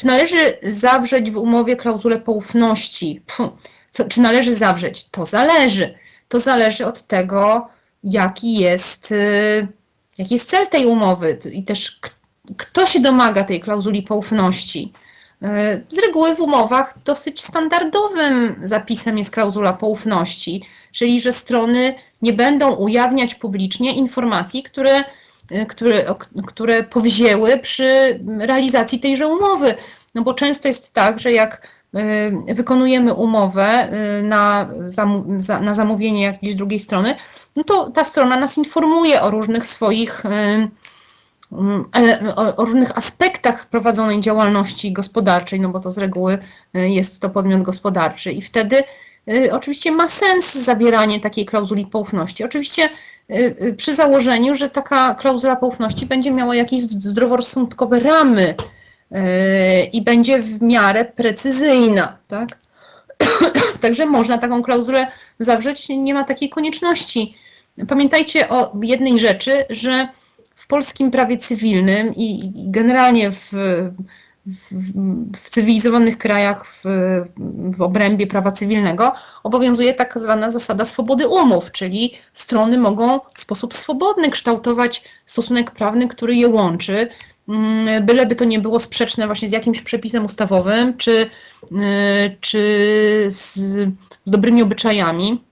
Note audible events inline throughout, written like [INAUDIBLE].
Czy należy zawrzeć w umowie klauzulę poufności? Co, czy należy zawrzeć? To zależy. To zależy od tego, jaki jest, y, jaki jest cel tej umowy i też kto się domaga tej klauzuli poufności. Y, Z reguły w umowach dosyć standardowym zapisem jest klauzula poufności, czyli że strony nie będą ujawniać publicznie informacji, które, które, o- które powzięły przy realizacji tejże umowy. No bo często jest tak, że jak y, wykonujemy umowę y, na, na zamówienie jakiejś drugiej strony, no to ta strona nas informuje o różnych swoich, y, mm, ele- o, różnych aspektach prowadzonej działalności gospodarczej, no bo to z reguły y, jest to podmiot gospodarczy i wtedy y, oczywiście ma sens zawieranie takiej klauzuli poufności. Oczywiście y, y, przy założeniu, że taka klauzula poufności będzie miała jakieś zdroworozsądkowe ramy y, i będzie w miarę precyzyjna, tak? [CLEARS THROAT] Także można taką klauzulę zawrzeć, nie ma takiej konieczności. Pamiętajcie o jednej rzeczy, że w polskim prawie cywilnym i generalnie w, w, cywilizowanych krajach w, w obrębie prawa cywilnego obowiązuje tak zwana zasada swobody umów, czyli strony mogą w sposób swobodny kształtować stosunek prawny, który je łączy, mm, byleby to nie było sprzeczne właśnie z jakimś przepisem ustawowym, czy, y, czy z, z dobrymi obyczajami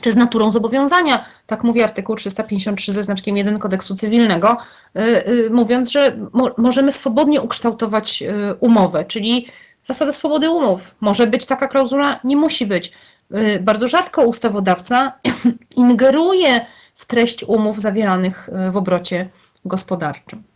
czy z naturą zobowiązania, tak mówi artykuł 353 ze znaczkiem 1 kodeksu cywilnego, y, y, mówiąc, że mo możemy swobodnie ukształtować y, umowę, czyli zasada swobody umów. Może być taka klauzula, nie musi być. Y, Bardzo rzadko ustawodawca [CLEARS THROAT] ingeruje w treść umów zawieranych y, w obrocie gospodarczym.